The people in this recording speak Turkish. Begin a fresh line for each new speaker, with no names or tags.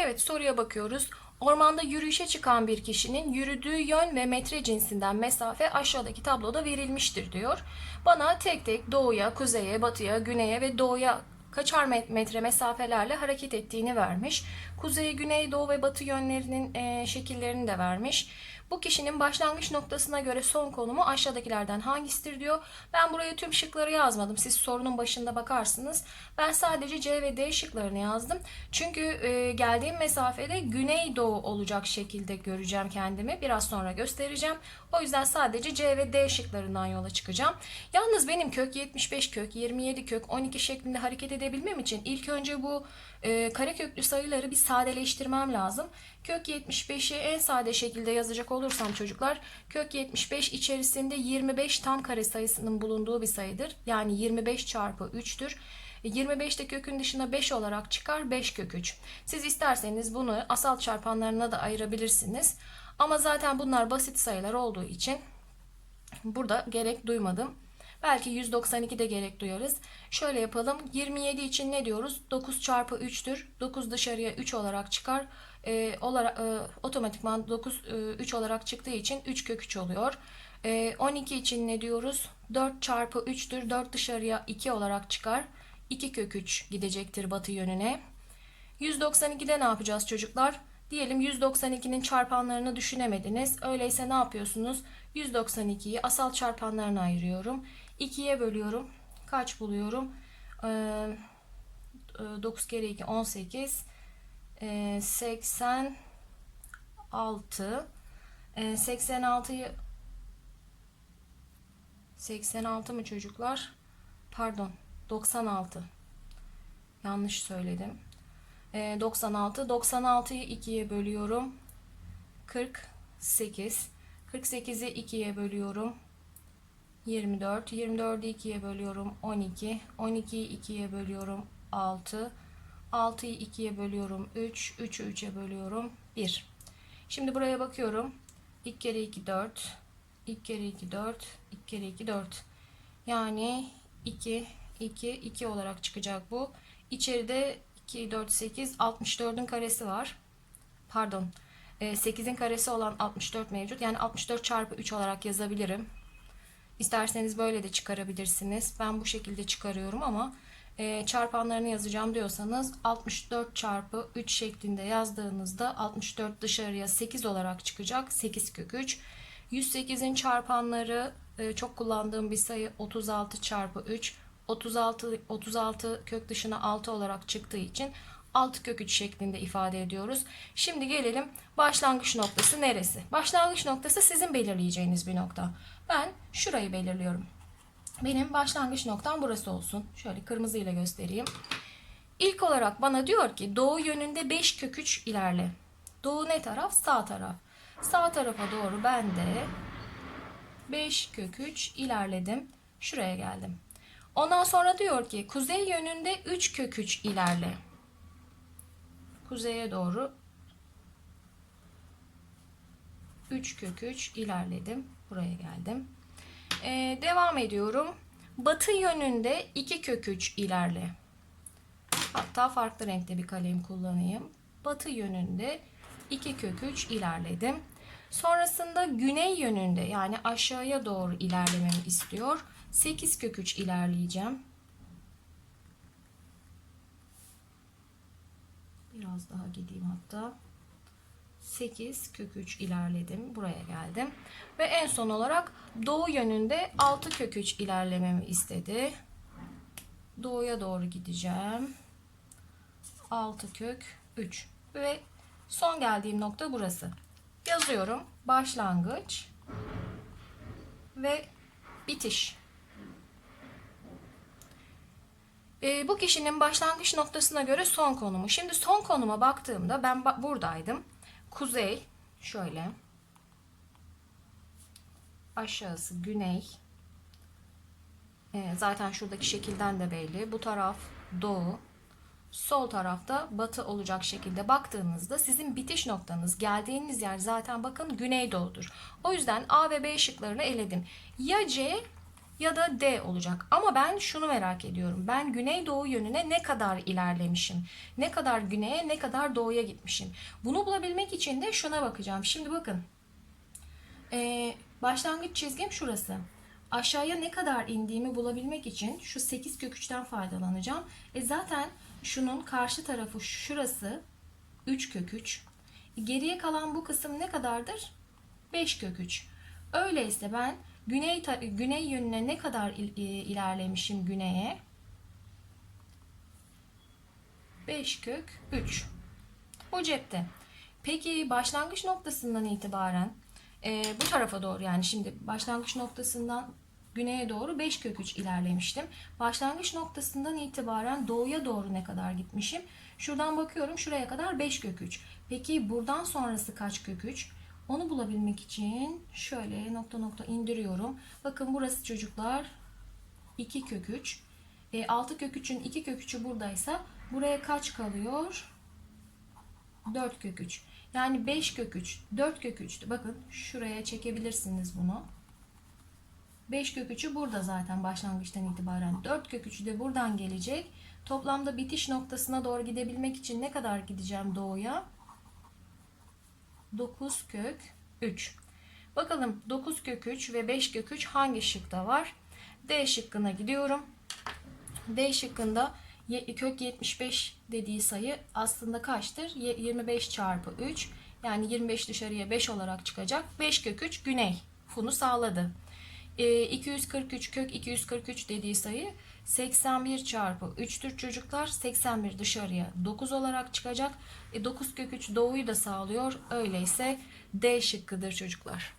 Evet soruya bakıyoruz. Ormanda yürüyüşe çıkan bir kişinin yürüdüğü yön ve metre cinsinden mesafe aşağıdaki tabloda verilmiştir diyor. Bana tek tek doğuya, kuzeye, batıya, güneye ve doğuya kaçar met- metre mesafelerle hareket ettiğini vermiş. Kuzey, güney, doğu ve batı yönlerinin eee, şekillerini de vermiş. Bu kişinin başlangıç noktasına göre son konumu aşağıdakilerden hangisidir diyor. Ben buraya tüm şıkları yazmadım. Siz sorunun başında bakarsınız. Ben sadece C ve D şıklarını yazdım. Çünkü e, geldiğim mesafede güneydoğu olacak şekilde göreceğim kendimi. Biraz sonra göstereceğim. O yüzden sadece C ve D şıklarından yola çıkacağım. Yalnız benim kök 75 kök, 27 kök, 12 şeklinde hareket edebilmem için ilk önce bu e, kareköklü sayıları bir sadeleştirmem lazım. Kök 75'i en sade şekilde yazacak olursam çocuklar kök 75 içerisinde 25 tam kare sayısının bulunduğu bir sayıdır. Yani 25 çarpı 3'tür. 25 de kökün dışına 5 olarak çıkar 5 kök 3. Siz isterseniz bunu asal çarpanlarına da ayırabilirsiniz. Ama zaten bunlar basit sayılar olduğu için burada gerek duymadım. Belki 192 de gerek duyarız. Şöyle yapalım. 27 için ne diyoruz? 9 çarpı 3'tür. 9 dışarıya 3 olarak çıkar. Ee, olarak, e, otomatikman 9 e, 3 olarak çıktığı için 3 kök 3 oluyor. Ee, 12 için ne diyoruz? 4 çarpı 3'tür. 4 dışarıya 2 olarak çıkar. 2 kök 3 gidecektir batı yönüne. 192'de ne yapacağız çocuklar? Diyelim 192'nin çarpanlarını düşünemediniz. Öyleyse ne yapıyorsunuz? 192'yi asal çarpanlarına ayırıyorum. 2'ye bölüyorum. Kaç buluyorum? Ee, 9 kere 2 18. Ee, 86. Ee, 86'yı 86 mı çocuklar? Pardon. 96. Yanlış söyledim. Ee, 96. 96'yı 2'ye bölüyorum. 48. 48'i 2'ye bölüyorum. 24. 24'ü 2'ye bölüyorum. 12. 12'yi 2'ye bölüyorum. 6. 6'yı 2'ye bölüyorum. 3. 3'ü 3'e bölüyorum. 1. Şimdi buraya bakıyorum. 2 kere 2 4. 2 kere 2 4. 2 kere 2 4. Yani 2 2 2 olarak çıkacak bu. İçeride 2 4 8 64'ün karesi var. Pardon. e, 8'in karesi olan 64 mevcut. Yani 64 çarpı 3 olarak yazabilirim. İsterseniz böyle de çıkarabilirsiniz. Ben bu şekilde çıkarıyorum ama e, çarpanlarını yazacağım diyorsanız 64 çarpı 3 şeklinde yazdığınızda 64 dışarıya 8 olarak çıkacak. 8 kök 3. 108'in çarpanları e, çok kullandığım bir sayı 36 çarpı 3. 36 36 kök dışına 6 olarak çıktığı için 6 kök 3 şeklinde ifade ediyoruz. Şimdi gelelim başlangıç noktası neresi? Başlangıç noktası sizin belirleyeceğiniz bir nokta. Ben şurayı belirliyorum. Benim başlangıç noktam burası olsun. Şöyle kırmızı ile göstereyim. İlk olarak bana diyor ki doğu yönünde 5 kök 3 ilerle. Doğu ne taraf? Sağ taraf. Sağ tarafa doğru ben de 5 kök 3 ilerledim. Şuraya geldim. Ondan sonra diyor ki kuzey yönünde 3 kök 3 ilerle. Kuzeye doğru 3 kök 3 ilerledim. Buraya geldim. Ee, devam ediyorum. Batı yönünde 2 kök 3 ilerle. Hatta farklı renkte bir kalem kullanayım. Batı yönünde 2 kök 3 ilerledim. Sonrasında güney yönünde yani aşağıya doğru ilerlememi istiyor. 8 kök 3 ilerleyeceğim. Biraz daha gideyim hatta. 8 kök 3 ilerledim. Buraya geldim. Ve en son olarak doğu yönünde 6 kök 3 ilerlememi istedi. Doğuya doğru gideceğim. 6 kök 3. Ve son geldiğim nokta burası. Yazıyorum. Başlangıç ve bitiş. Ee, bu kişinin başlangıç noktasına göre son konumu. Şimdi son konuma baktığımda ben ba- buradaydım. Kuzey şöyle. Aşağısı güney. Ee, zaten şuradaki şekilden de belli. Bu taraf doğu. Sol tarafta batı olacak şekilde baktığınızda sizin bitiş noktanız, geldiğiniz yer zaten bakın güneydoğudur. O yüzden A ve B şıklarını eledim. Ya C ya da D olacak. Ama ben şunu merak ediyorum. Ben güneydoğu yönüne ne kadar ilerlemişim? Ne kadar güneye, ne kadar doğuya gitmişim? Bunu bulabilmek için de şuna bakacağım. Şimdi bakın. Ee, başlangıç çizgim şurası. Aşağıya ne kadar indiğimi bulabilmek için şu 8 kök 3'ten faydalanacağım. E zaten şunun karşı tarafı şurası 3 kök 3. E geriye kalan bu kısım ne kadardır? 5 kök 3. Öyleyse ben güney güney yönüne ne kadar il- ilerlemişim güneye? 5 kök 3. Bu cepte. Peki başlangıç noktasından itibaren e, bu tarafa doğru yani şimdi başlangıç noktasından güneye doğru 5 kök 3 ilerlemiştim. Başlangıç noktasından itibaren doğuya doğru ne kadar gitmişim? Şuradan bakıyorum şuraya kadar 5 kök 3. Peki buradan sonrası kaç kök 3? Onu bulabilmek için şöyle nokta nokta indiriyorum. Bakın burası çocuklar 2 kök 3. E, 6 kök 3'ün 2 kök 3'ü buradaysa buraya kaç kalıyor? 4 kök 3. Yani 5 kök 3, 4 kök 3'tü. Bakın şuraya çekebilirsiniz bunu. 5 kök 3'ü burada zaten başlangıçtan itibaren. 4 kök 3'ü de buradan gelecek. Toplamda bitiş noktasına doğru gidebilmek için ne kadar gideceğim doğuya? 9 kök 3. Bakalım 9 kök 3 ve 5 kök 3 hangi şıkta var? D şıkkına gidiyorum. D şıkkında kök 75 dediği sayı aslında kaçtır? Ye- 25 çarpı 3 yani 25 dışarıya 5 olarak çıkacak. 5 kök 3 güney. Bunu sağladı. Ee, 243 kök 243 dediği sayı 81 çarpı 3'tür çocuklar. 81 dışarıya 9 olarak çıkacak. E, 9 kök 3 doğuyu da sağlıyor. Öyleyse D şıkkıdır çocuklar.